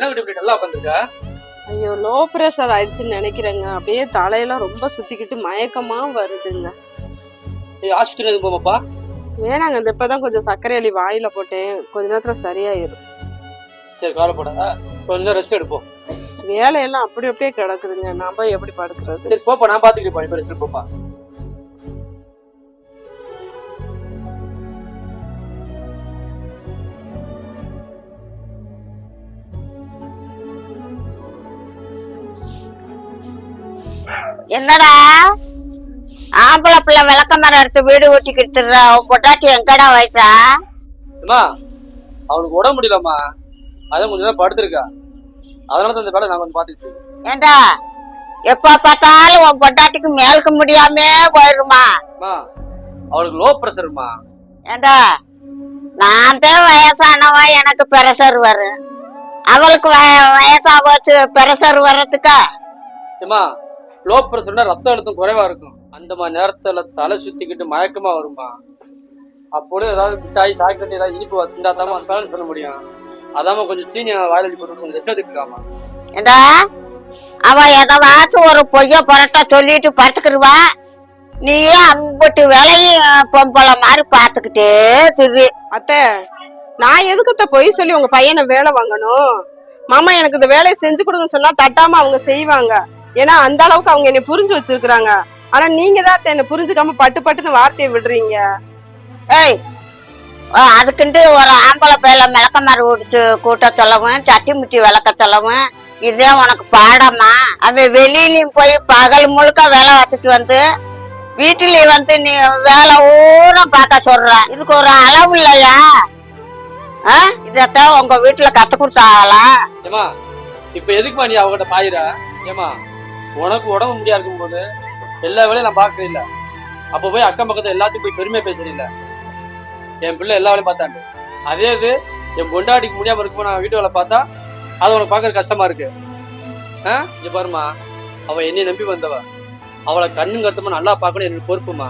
என்ன இப்படி இப்படி நல்லா உட்காந்துருக்கா ஐயோ லோ ப்ரெஷர் ஆயிடுச்சுன்னு நினைக்கிறேங்க. அப்படியே தலையெல்லாம் ரொம்ப சுத்திக்கிட்டு மயக்கமா வருதுங்க. ஆஸ்பத்திரி எதுவும் போமாப்பா? வேணாங்க இந்த இப்பதான் கொஞ்சம் சர்க்கரை அள்ளி வாயில போட்டேன். கொஞ்ச நேரத்துல சரியாயிரும். சரி கவலைப்படாத கொஞ்சம் ரெஸ்ட் எடுப்போம். வேலையெல்லாம் அப்படி அப்படியே கிடக்குதுங்க. போய் எப்படி படுக்கிறது? சரி போப்பா நான் பாத்துக்கிறேன் ரெஸ்ட் போப்பா என்னடா? ஆம்பளை பிள்ளை விளக்க மரம் எடுத்து வீடு ஊட்டிக்கிட்டு உன் பொட்டாட்டி எங்கடா வயசா? அம்மா அவனுக்கு உடம்பு முடியலம்மா. அதான் கொஞ்சம் நேரம் படுத்திருக்கா. அதனால தான் இந்த வேலை கொஞ்சம் பாத்துக்கிட்டு இருக்கேன். ஏண்டா? எப்ப பார்த்தாலும் உன் பொட்டாட்டிக்கு மேலுக்கு முடியாமே போயிருமா? அம்மா அவளுக்கு லோ ப்ரெஷர்மா ஏண்டா? நான் தான் வயசானவா எனக்கு பிரஷர் வரும். அவளுக்கு வய- வயசா போச்சு பிரஷர் வர்றதுக்கா? ஏம்மா லோ ப்ரெஷர்னா ரத்த அழுத்தம் குறைவா இருக்கும். அந்த மாதிரி நேரத்துல தலை சுத்திக்கிட்டு மயக்கமா வருமா? அப்போது ஏதாவது மிட்டாய் சாக்லேட் ஏதாவது இனிப்பு திண்டா தான் அந்த பேலன்ஸ் பண்ண முடியும். அதாம கொஞ்சம் சீனியர் வாயில் போட்டு கொஞ்சம் ரெஸ்ட் எடுத்துக்காமா ஏண்டா? அவ எதவாச்சும் ஒரு பொய்ய புரட்ட சொல்லிட்டு படுத்துக்கிடுவா நீயே அம்புட்டு வேலையும் பொம்பளை மாதிரி பாத்துக்கிட்டே திரி அத்தை நான் எதுக்கு பொய் சொல்லி உங்க பையனை வேலை வாங்கணும்? மாமா எனக்கு இந்த வேலையை செஞ்சு கொடுங்கன்னு சொன்னா தட்டாம அவங்க செய்வாங்க. ஏன்னா அந்த அளவுக்கு அவங்க என்னை புரிஞ்சு வச்சிருக்காங்க ஆனா நீங்க தான் என்னை புரிஞ்சுக்காம பட்டு பட்டுன்னு வார்த்தையை விடுறீங்க. ஏய் ஓ, அதுக்குன்ட்டு ஒரு ஆம்பளை பேல மிளக்க மாதிரி விடுத்து கூட்ட சொல்லவும் சட்டி முட்டி விளக்க சொல்லவும் இதே உனக்கு பாடமா? அவன் வெளியிலயும் போய் பகல் முழுக்க வேலை பார்த்துட்டு வந்து வீட்டிலயும் வந்து நீ வேலை ஊரம் பார்க்க சொல்ற. இதுக்கு ஒரு அளவு இல்லையா? ஆ? இதத்தான் உங்க வீட்டுல கத்து கொடுத்தாங்களா ஏமா இப்ப எதுக்குமா நீ அவகிட்ட பாயிர ஏமா உனக்கு உடம்பு முடியா இருக்கும்போது எல்லா வேலையும் நான் பாக்குறது இல்லை. அப்போ போய் அக்கம் பக்கத்தில் எல்லாத்தையும் போய் பெருமையாக பேசுறது என் பிள்ளை எல்லா வேலையும் பார்த்தாண்டு. அதே இது என் கொண்டாடிக்கு முடியாமல் இருக்குமோ நான் வீட்டு வேலை பார்த்தா அது உனக்கு பாக்குறது கஷ்டமா இருக்கு. ஆ? இங்கே பாருமா அவள் என்னை நம்பி வந்தவ. அவளை கண்ணும் கருத்துமா நல்லா பார்க்கணும் எனக்கு பொறுப்புமா?